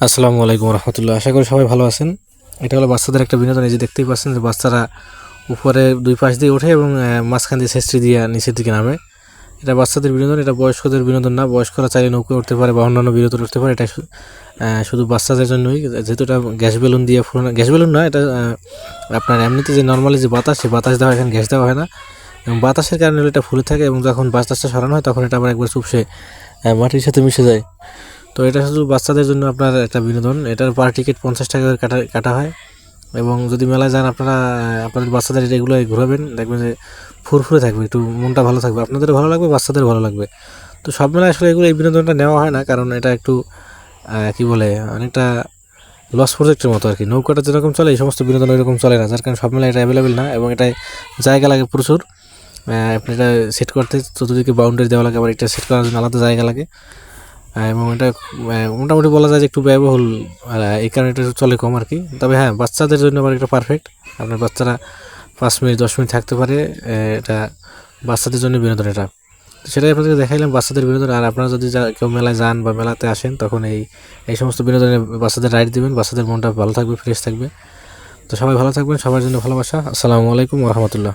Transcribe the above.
আসসালামু আলাইকুম রহমতুল্লাহ। আশা করি সবাই ভালো আছেন। এটা হলো বাচ্চাদের একটা বিনোদন, এই যে দেখতেই পাচ্ছেন যে বাচ্চারা উপরে দুই পাশ দিয়ে ওঠে এবং মাঝখান দিয়ে ছেঁচড়ি দিয়ে নিচের দিকে নামে। এটা বাচ্চাদের বিনোদন, এটা বয়স্কদের বিনোদন না। বয়স্করা চাইলে নৌকা উঠতে পারে বা অন্যান্য বিনোদন উঠতে পারে। এটা শুধু বাচ্চাদের জন্যই। যেহেতু এটা গ্যাস বেলুন দিয়ে ফুরানো গ্যাস বেলুন না এটা আপনার এমনিতে যে নর্মালি যে বাতাস, সেই বাতাস দেওয়া এখানে গ্যাস দেওয়া হয় না। এবং বাতাসের কারণে এটা ফুলে থাকে এবং যখন বাতাসটা সরানো হয়, তখন এটা আবার একবার চুপসে মাটির সাথে মিশে যায়। তো এটা শুধু বাচ্চাদের জন্য আপনার একটা বিনোদন। এটার পার টিকিট পঞ্চাশ টাকা করে কাটা কাটা হয়। এবং যদি মেলায় যান আপনারা আপনাদের বাচ্চাদের এগুলো ঘোরাবেন। দেখবেন যে ফুরফুরে থাকবে, একটু মনটা ভালো থাকবে। আপনাদের ভালো লাগবে বাচ্চাদের ভালো লাগবে। তো সব মেলায় আসলে এগুলো এই বিনোদনটা নেওয়া হয় না, কারণ এটা একটু কি বলে, অনেকটা লস প্রজেক্টের মতো আর কি নৌকাটা যেরকম চলে, এই সমস্ত বিনোদন ওইরকম চলে না। যার কারণে সব মেলায় এটা অ্যাভেলেবেল না এবং এটায় জায়গা লাগে প্রচুর। আপনি এটা সেট করতে, চতুর্দিকে বাউন্ডারি দেওয়া লাগে, আবার এটা সেট করার জন্য আলাদা জায়গা লাগে। এবং এটা মোটামুটি বলা যায় যে একটু ব্যয়বহুল এই কারণে এটা চলে কম আর কি। তবে হ্যাঁ বাচ্চাদের জন্য আবার এটা পারফেক্ট আপনার বাচ্চারা পাঁচ মিনিট, দশ মিনিট থাকতে পারে এটা বাচ্চাদের জন্য বিনোদন এটা। সেটাই আপনাদের দেখাইলাম বাচ্চাদের বিনোদন, আর আপনারা যদি কেউ মেলায় যান বা মেলাতে আসেন, তখন এই এই সমস্ত বিনোদনে বাচ্চাদের রাইড দিবেন, বাচ্চাদের মনটা ভালো থাকবে ফ্রেশ থাকবে। তো সবাই ভালো থাকবেন, সবার জন্য ভালোবাসা। আসসালামু আলাইকুম রহমতুল্লাহ।